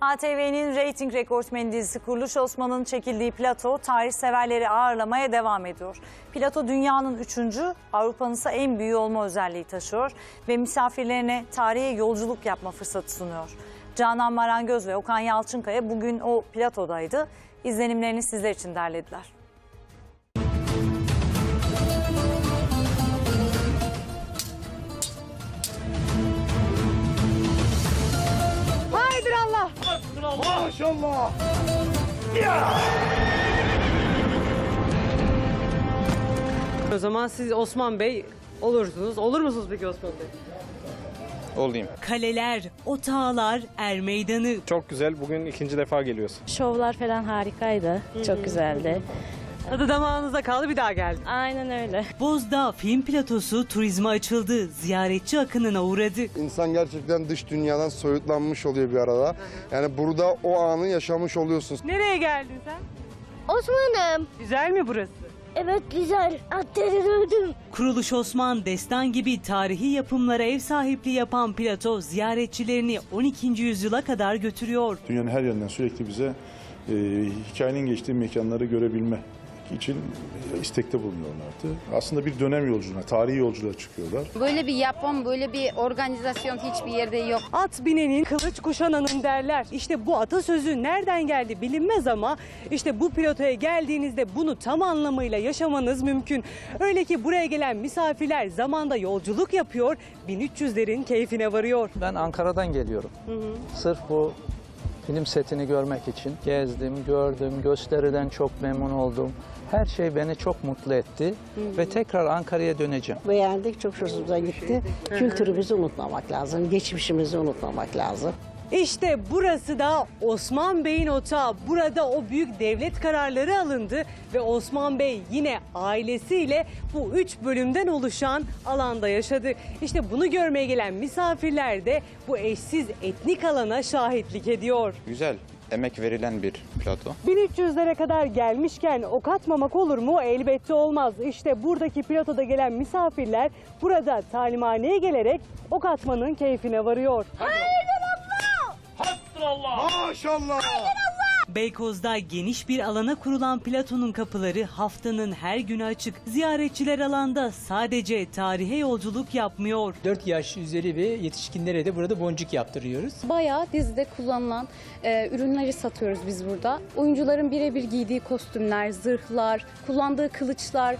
ATV'nin reyting rekortmeni dizisi Kuruluş Osman'ın çekildiği plato tarih severleri ağırlamaya devam ediyor. Plato dünyanın üçüncü, Avrupa'nın ise en büyüğü olma özelliği taşıyor ve misafirlerine tarihe yolculuk yapma fırsatı sunuyor. Canan Marangöz ve Okan Yalçınkaya bugün o platodaydı. İzlenimlerini sizler için derlediler. Allah. Maşallah. O zaman siz Osman Bey olursunuz. Olur musunuz peki Osman Bey? olayım. Kaleler, otağlar, er meydanı. Çok güzel. Bugün ikinci defa geliyoruz. Şovlar falan harikaydı. Çok güzeldi. Tadı damağınıza kaldı bir daha geldi. Aynen öyle. Bozda film platosu turizme açıldı. Ziyaretçi akınına uğradı. İnsan gerçekten dış dünyadan soyutlanmış oluyor bir arada. Yani burada o anı yaşamış oluyorsunuz. Nereye geldin sen? Osman'ım. Güzel mi burası? Evet güzel. Atları dövdüm. Kuruluş Osman, destan gibi tarihi yapımlara ev sahipliği yapan plato ziyaretçilerini 12. yüzyıla kadar götürüyor. Dünyanın her yerinden sürekli bize e, hikayenin geçtiği mekanları görebilme için istekte bulunuyorlardı. Aslında bir dönem yolculuğuna, tarihi yolculuğa çıkıyorlar. Böyle bir yapım, böyle bir organizasyon hiçbir yerde yok. At binenin kılıç kuşananın derler. İşte bu atasözü nereden geldi bilinmez ama işte bu platoya geldiğinizde bunu tam anlamıyla yaşamanız mümkün. Öyle ki buraya gelen misafirler zamanda yolculuk yapıyor, 1300'lerin keyfine varıyor. Ben Ankara'dan geliyorum. Sırf bu film setini görmek için gezdim, gördüm, gösteriden çok memnun oldum. Her şey beni çok mutlu etti ve tekrar Ankara'ya döneceğim. Beğendik, çok hoşumuza gitti. Kültürümüzü unutmamak lazım, geçmişimizi unutmamak lazım. İşte burası da Osman Bey'in otağı. Burada o büyük devlet kararları alındı ve Osman Bey yine ailesiyle bu üç bölümden oluşan alanda yaşadı. İşte bunu görmeye gelen misafirler de bu eşsiz etnik alana şahitlik ediyor. Güzel. Emek verilen bir plato. 1300'lere kadar gelmişken ok atmamak olur mu? Elbette olmaz. İşte buradaki platoda gelen misafirler burada talimhaneye gelerek ok atmanın keyfine varıyor. Maşallah. Beykoz'da geniş bir alana kurulan platonun kapıları haftanın her günü açık. Ziyaretçiler alanda sadece tarihe yolculuk yapmıyor. 4 yaş üzeri ve yetişkinlere de burada boncuk yaptırıyoruz. Bayağı dizide kullanılan e, ürünleri satıyoruz biz burada. Oyuncuların birebir giydiği kostümler, zırhlar, kullandığı kılıçlar.